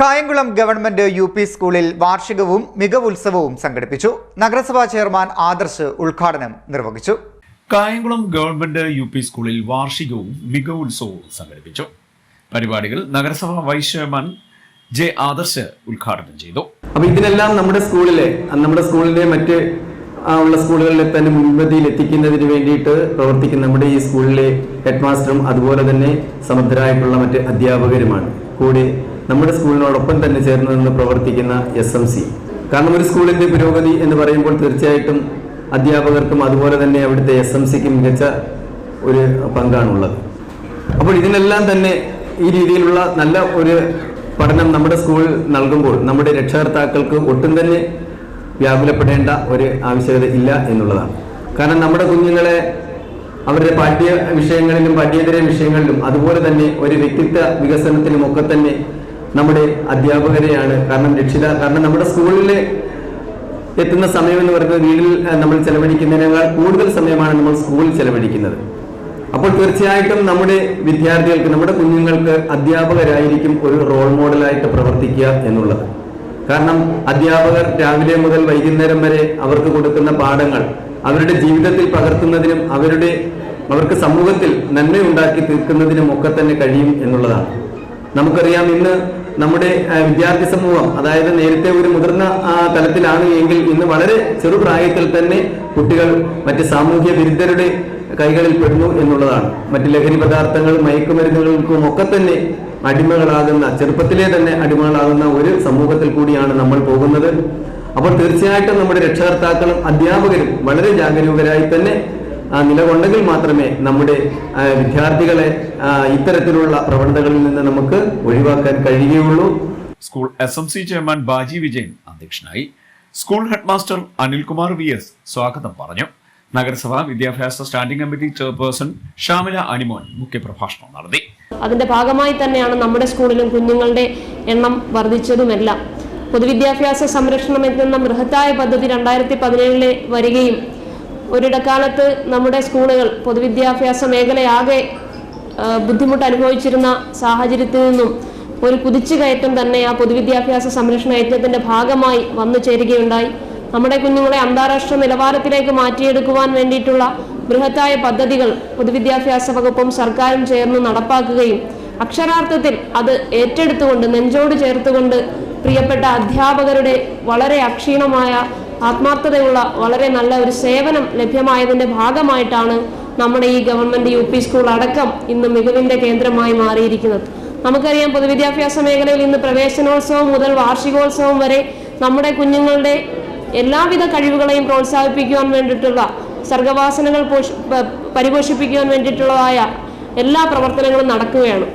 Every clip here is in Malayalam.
കായംകുളം ഗവൺമെന്റ് യു പി സ്കൂളിൽ വാർഷികവും മികവുത്സവവും സംഘടിപ്പിച്ചു. നഗരസഭാ ചെയർമാൻ ആദർശ് ഉദ്ഘാടനം നിർവഹിച്ചു. കായംകുളം ഗവൺമെന്റ് യു പി സ്കൂളിൽ വാർഷികവും മികവുത്സവവും സംഘടിപ്പിച്ചു. പരിപാടികൾ നഗരസഭാ വൈസ് ചെയർമാൻ ജെ ആദർശ് ഉദ്ഘാടനം ചെയ്തു. അപ്പൊ ഇതിനെല്ലാം നമ്മുടെ സ്കൂളിലെ നമ്മുടെ സ്കൂളിലെ മറ്റ് ഉള്ള സ്കൂളുകളിലെ തന്നെ മുൻപന്തിയിൽ എത്തിക്കുന്നതിന് വേണ്ടിയിട്ട് പ്രവർത്തിക്കുന്ന നമ്മുടെ ഈ സ്കൂളിലെ ഹെഡ് മാസ്റ്ററും അതുപോലെ തന്നെ സമർത്ഥരായിട്ടുള്ള മറ്റ് അധ്യാപകരുമാണ്. കൂടി നമ്മുടെ സ്കൂളിനോടൊപ്പം തന്നെ ചേർന്ന് നിന്ന് പ്രവർത്തിക്കുന്ന എസ് എം സി കാരണം ഒരു സ്കൂളിന്റെ പുരോഗതി എന്ന് പറയുമ്പോൾ തീർച്ചയായിട്ടും അധ്യാപകർക്കും അതുപോലെ തന്നെ അവിടുത്തെ എസ് എം സിക്കും മികച്ച ഒരു പങ്കാണുള്ളത്. അപ്പോൾ ഇതിനെല്ലാം തന്നെ ഈ രീതിയിലുള്ള നല്ല ഒരു പഠനം നമ്മുടെ സ്കൂൾ നൽകുമ്പോൾ നമ്മുടെ രക്ഷകർത്താക്കൾക്ക് ഒട്ടും തന്നെ വ്യാകുലപ്പെടേണ്ട ഒരു ആവശ്യകത ഇല്ല എന്നുള്ളതാണ്. കാരണം നമ്മുടെ കുഞ്ഞുങ്ങളെ അവരുടെ പാഠ്യ വിഷയങ്ങളിലും പാഠ്യേതര വിഷയങ്ങളിലും അതുപോലെ തന്നെ ഒരു വ്യക്തിത്വ വികസനത്തിനും ഒക്കെ തന്നെ നമ്മുടെ അധ്യാപകരെയാണ്. കാരണം രക്ഷിത കാരണം നമ്മുടെ സ്കൂളിലെ എത്തുന്ന സമയം എന്ന് പറയുന്നത് വീട്ടിൽ നമ്മൾ ചെലവഴിക്കുന്നതിനേക്കാൾ കൂടുതൽ സമയമാണ് നമ്മൾ സ്കൂളിൽ ചെലവഴിക്കുന്നത്. അപ്പോൾ തീർച്ചയായിട്ടും നമ്മുടെ വിദ്യാർത്ഥികൾക്ക് നമ്മുടെ കുഞ്ഞുങ്ങൾക്ക് അധ്യാപകരായിരിക്കും ഒരു റോൾ മോഡലായിട്ട് പ്രവർത്തിക്കുക എന്നുള്ളത്. കാരണം അധ്യാപകർ രാവിലെ മുതൽ വൈകുന്നേരം വരെ അവർക്ക് കൊടുക്കുന്ന പാഠങ്ങൾ അവരുടെ ജീവിതത്തിൽ പകർത്തുന്നതിനും അവരുടെ അവർക്ക് സമൂഹത്തിൽ നന്മയുണ്ടാക്കി തീർക്കുന്നതിനും ഒക്കെ തന്നെ കഴിയും എന്നുള്ളതാണ്. നമുക്കറിയാം ഇന്ന് നമ്മുടെ വിദ്യാർത്ഥി സമൂഹം അതായത് നേരത്തെ ഒരു മുതിർന്ന തലത്തിലാണ് എങ്കിൽ ഇന്ന് വളരെ ചെറുപ്രായത്തിൽ തന്നെ കുട്ടികൾ മറ്റ് സാമൂഹ്യ വിരുദ്ധരുടെ കൈകളിൽ പെടുന്നു എന്നുള്ളതാണ്. മറ്റ് ലഹരി പദാർത്ഥങ്ങൾ മയക്കുമരുന്നുകൾക്കും ഒക്കെ തന്നെ അടിമകളാകുന്ന ചെറുപ്പത്തിലെ തന്നെ അടിമകളാകുന്ന ഒരു സമൂഹത്തിൽ കൂടിയാണ് നമ്മൾ പോകുന്നത്. അപ്പോൾ തീർച്ചയായിട്ടും നമ്മുടെ രക്ഷകർത്താക്കളും അധ്യാപകരും വളരെ ജാഗരൂകരായി തന്നെ നിലകൊണ്ടെങ്കിൽ മാത്രമേ നമ്മുടെ വിദ്യാർത്ഥികളെ ആ, ഇത്തരത്തിലുള്ള പ്രവണതകളിൽ നിന്ന് നമുക്ക് ഒഴിവാക്കാൻ കഴിയുകയുള്ളൂ. School S M C chairman Baji Vijayan അധ്യക്ഷനായി school headmaster Anilkumar V S സ്വാഗതം പറഞ്ഞു. നഗരസഭ വിദ്യാഭ്യാസ standing committee chairperson Shamila Animon മുഖ്യപ്രഭാഷണം നടത്തി. അതിന്റെ ഭാഗമായി തന്നെയാണ് നമ്മുടെ സ്കൂളിലും കുഞ്ഞുങ്ങളുടെ എണ്ണം വർദ്ധിച്ചതുമെല്ലാം. പൊതുവിദ്യാഭ്യാസ സംരക്ഷണം എന്ന ബൃഹത്തായ പദ്ധതി രണ്ടായിരത്തി പതിനേഴിലെ വരികയും ഒരിടക്കാലത്ത് നമ്മുടെ സ്കൂളുകൾ പൊതുവിദ്യാഭ്യാസ മേഖലയാകെ ബുദ്ധിമുട്ട് അനുഭവിച്ചിരുന്ന സാഹചര്യത്തിൽ നിന്നും ഒരു കുതിച്ചുകയറ്റം തന്നെ ആ പൊതുവിദ്യാഭ്യാസ സംരക്ഷണ യജ്ഞത്തിന്റെ ഭാഗമായി വന്നു ചേരുകയുണ്ടായി. നമ്മുടെ കുഞ്ഞുങ്ങളെ അന്താരാഷ്ട്ര നിലവാരത്തിലേക്ക് മാറ്റിയെടുക്കുവാൻ വേണ്ടിയിട്ടുള്ള ബൃഹത്തായ പദ്ധതികൾ പൊതുവിദ്യാഭ്യാസ വകുപ്പും സർക്കാരും ചേർന്ന് നടപ്പാക്കുകയും അക്ഷരാർത്ഥത്തിൽ അത് ഏറ്റെടുത്തുകൊണ്ട് നെഞ്ചോട് ചേർത്തുകൊണ്ട് പ്രിയപ്പെട്ട അധ്യാപകരുടെ വളരെ അക്ഷീണമായ ആത്മാർത്ഥതയുള്ള വളരെ നല്ല ഒരു സേവനം ലഭ്യമായതിന്റെ ഭാഗമായിട്ടാണ് നമ്മുടെ ഈ ഗവൺമെന്റ് യു പി സ്കൂൾ അടക്കം ഇന്ന് മികവിന്റെ കേന്ദ്രമായി മാറിയിരിക്കുന്നത്. നമുക്കറിയാം പൊതുവിദ്യാഭ്യാസ മേഖലയിൽ ഇന്ന് പ്രവേശനോത്സവം മുതൽ വാർഷികോത്സവം വരെ നമ്മുടെ കുഞ്ഞുങ്ങളുടെ എല്ലാവിധ കഴിവുകളെയും പ്രോത്സാഹിപ്പിക്കുവാൻ വേണ്ടിയിട്ടുള്ള സർഗവാസനകൾ പോഷ് പരിപോഷിപ്പിക്കുവാൻ വേണ്ടിയിട്ടുള്ളതായ എല്ലാ പ്രവർത്തനങ്ങളും നടക്കുകയാണ്.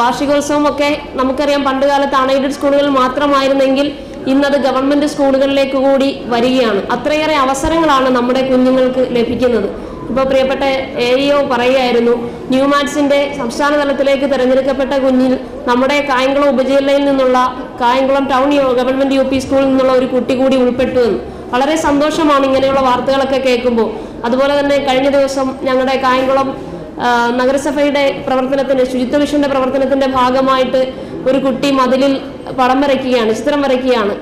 വാർഷികോത്സവമൊക്കെ നമുക്കറിയാം പണ്ട് കാലത്ത് അൺഎയ്ഡഡ് സ്കൂളുകളിൽ മാത്രമായിരുന്നെങ്കിൽ ഇന്നത് ഗവൺമെന്റ് സ്കൂളുകളിലേക്ക് കൂടി വരികയാണ്. അത്രയേറെ അവസരങ്ങളാണ് നമ്മുടെ കുഞ്ഞുങ്ങൾക്ക് ലഭിക്കുന്നത്. ഇപ്പോൾ പ്രിയപ്പെട്ട എ ഇഒ പറയുകയായിരുന്നു ന്യൂമാറ്റ്സിന്റെ സംസ്ഥാന തലത്തിലേക്ക് തിരഞ്ഞെടുക്കപ്പെട്ട കുഞ്ഞിൽ നമ്മുടെ കായംകുളം ഉപജില്ലയിൽ നിന്നുള്ള കായംകുളം ടൗൺ ഗവൺമെന്റ് യു സ്കൂളിൽ നിന്നുള്ള ഒരു കുട്ടി കൂടി ഉൾപ്പെട്ടു എന്ന്. വളരെ സന്തോഷമാണ് ഇങ്ങനെയുള്ള വാർത്തകളൊക്കെ കേൾക്കുമ്പോൾ. അതുപോലെ തന്നെ കഴിഞ്ഞ ദിവസം ഞങ്ങളുടെ കായംകുളം നഗരസഭയുടെ പ്രവർത്തനത്തിന്റെ ശുചിത്വ മിഷന്റെ പ്രവർത്തനത്തിന്റെ ഭാഗമായിട്ട് ഒരു കുട്ടി മതിലിൽ പടം വരയ്ക്കുകയാണ് ചിത്രം വരയ്ക്കുകയാണ്.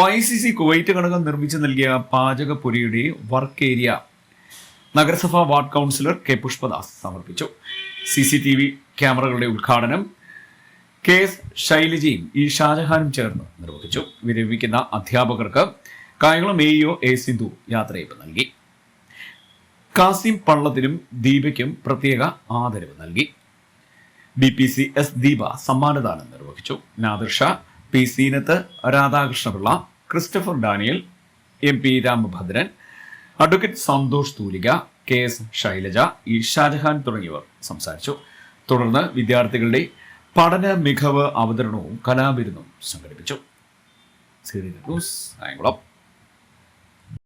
O I C C Kuwait ഘടകം നിർമ്മിച്ചു നൽകിയ പാചകപ്പുരയുടെ വർക്ക് ഏരിയ നഗരസഭാ വാർഡ് കൗൺസിലർ കെ പുഷ്പദാസ് സമർപ്പിച്ചു. സി സി ടി വി ക്യാമറകളുടെ ഉദ്ഘാടനം കെ എസ് ശൈലജയും ഇ ഷാജഹാനും ചേർന്ന് നിർവഹിച്ചു. വിരമിക്കുന്ന അധ്യാപകർക്ക് Kayamkulam A EO A Sindhu യാത്രയപ്പ് നൽകി. കാസിം പള്ളത്തിനും ദീപയ്ക്കും പ്രത്യേക ആദരവ് നൽകി. B P C S Deepa സമ്മാനദാനം നിർവഹിച്ചു. Nadir Shah P Seenath Radhakrishnapillai Christopher Daniel M P Ramabhadran advocate Santhosh Thoolika K S Shailaja E Shajahan തുടങ്ങിയവർ സംസാരിച്ചു. തുടർന്ന് വിദ്യാർത്ഥികളുടെ പഠന മികവ് അവതരണവും കലാവിരുന്നും സംഘടിപ്പിച്ചു. C D news Kayamkulam